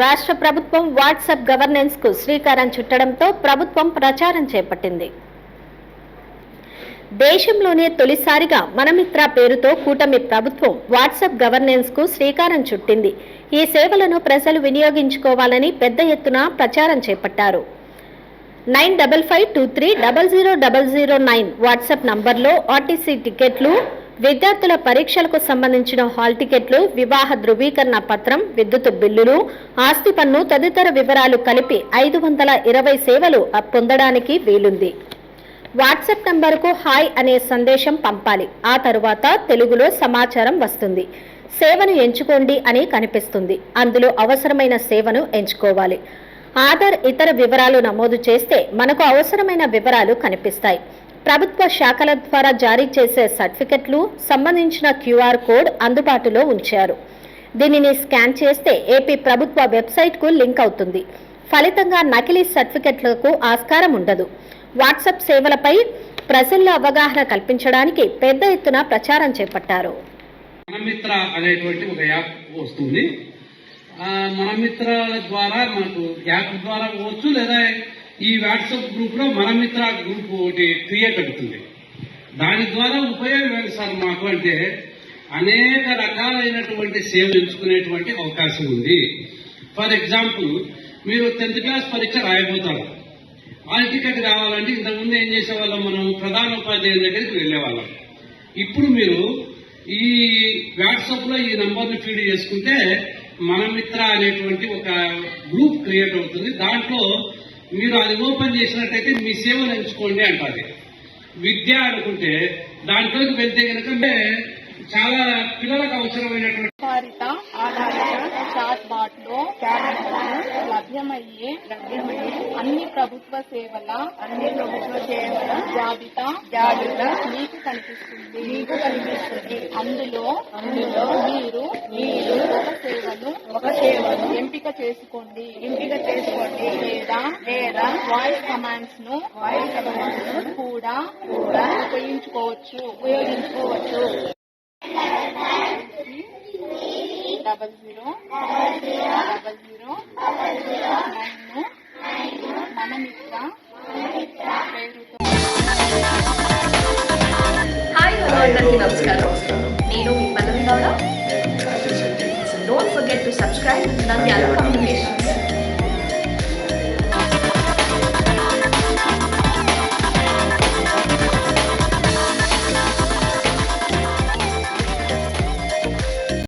రాష్ట్ర ప్రభుత్వం వాట్సాప్ గవర్నెన్స్కు శ్రీకారం చుట్టడంతో ప్రభుత్వం ప్రచారం చేపట్టింది. దేశంలోనే తొలిసారిగా మనమిత్ర పేరుతో కూటమి ప్రభుత్వం వాట్సాప్ గవర్నెన్స్కు శ్రీకారం చుట్టింది. ఈ సేవలను ప్రజలు వినియోగించుకోవాలని పెద్ద ఎత్తున ప్రచారం చేపట్టారు. Nine double five two three double zero double zero nine WhatsApp నంబర్లో ఆర్టీసీ టికెట్లు విద్యార్థుల పరీక్షలకు సంబంధించిన హాల్ టికెట్లు వివాహ ధృవీకరణ పత్రం విద్యుత్ బిల్లులు ఆస్తి పన్ను తదితర వివరాలు కలిపి ఐదు వందల ఇరవై సేవలు పొందడానికి వీలుంది. వాట్సాప్ నంబరుకు హాయ్ అనే సందేశం పంపాలి. ఆ తరువాత తెలుగులో సమాచారం వస్తుంది. సేవను ఎంచుకోండి అని కనిపిస్తుంది. అందులో అవసరమైన సేవను ఎంచుకోవాలి. ఆధార్ ఇతర వివరాలు నమోదు చేస్తే మనకు అవసరమైన వివరాలు కనిపిస్తాయి. ప్రభుత్వ శాఖల ద్వారా జారీ చేసే సర్టిఫికెట్లు సంబంధించిన క్యూఆర్ కోడ్ అందుబాటులో ఉంచారు. దీనిని స్కాన్ చేస్తే ఏపీ ప్రభుత్వ వెబ్సైట్కు లింక్ అవుతుంది. ఫలితంగా నకిలీ సర్టిఫికెట్లకు ఆస్కారం ఉండదు. వాట్సాప్ సేవలపై ప్రజల్లో అవగాహన కల్పించడానికి పెద్ద ఎత్తున ప్రచారం చేపట్టారు. మనమిత్ర అనేటువంటి ఒక యాప్ వస్తుంది. మనమిత్ర ద్వారా మనకు యాప్ ద్వారా పోవచ్చు లేదా ఈ వాట్సాప్ గ్రూప్లో మనమిత్ర గ్రూప్ ఒకటి క్రియేట్ అవుతుంది. దాని ద్వారా ఉపయోగం ఏంటి సార్ మాకు అంటే అనేక రకాలైనటువంటి సేవలు ఎంచుకునేటువంటి అవకాశం ఉంది. ఫర్ ఎగ్జాంపుల్ మీరు టెన్త్ క్లాస్ పరీక్ష రాయబోతారు. హాల్ టికెట్ కావాలంటే ఇంతకుముందు ఏం చేసేవాళ్ళం మనం? ప్రధాన ఉపాధ్యాయుల దగ్గరికి వెళ్ళేవాళ్ళం. ఇప్పుడు మీరు ఈ వాట్సాప్లో ఈ నంబర్ని ఫీడ్ చేసుకుంటే మన మిత్ర అనేటువంటి ఒక గ్రూప్ క్రియేట్ అవుతుంది. దాంట్లో మీరు అది ఓపెన్ చేసినట్టయితే మీ సేవలు ఎంచుకోండి అంటారు. విద్య అనుకుంటే దాంట్లోకి వెళ్తే కనుక చాలా పిల్లలకు అవసరమైనటువంటి ఆధారిత ఆధారిత చాట్ బాట్లో లభ్యమయ్యే లభ్యమయ్యే అన్ని ప్రభుత్వ సేవల అన్ని ప్రభుత్వ సేవల జాబితా జాబితా మీకు కనిపిస్తుంది. మీకు కనిపిస్తుంది. అందులో అందులో మీరు సేవను ఒక సేవను ఎంపిక చేసుకోండి ఎంపిక చేసుకోండి లేదా లేదా వాయిస్ కమాండ్స్ను వాయిస్ కమాండ్స్ కూడా కూడా ఉపయోగించుకోవచ్చు ఉపయోగించుకోవచ్చు double zero double zero nine Mana Mitra పేరుతో హాయ్ హలో అందరికీ నమస్కారం నేను మీ పల్లవి గౌడ సో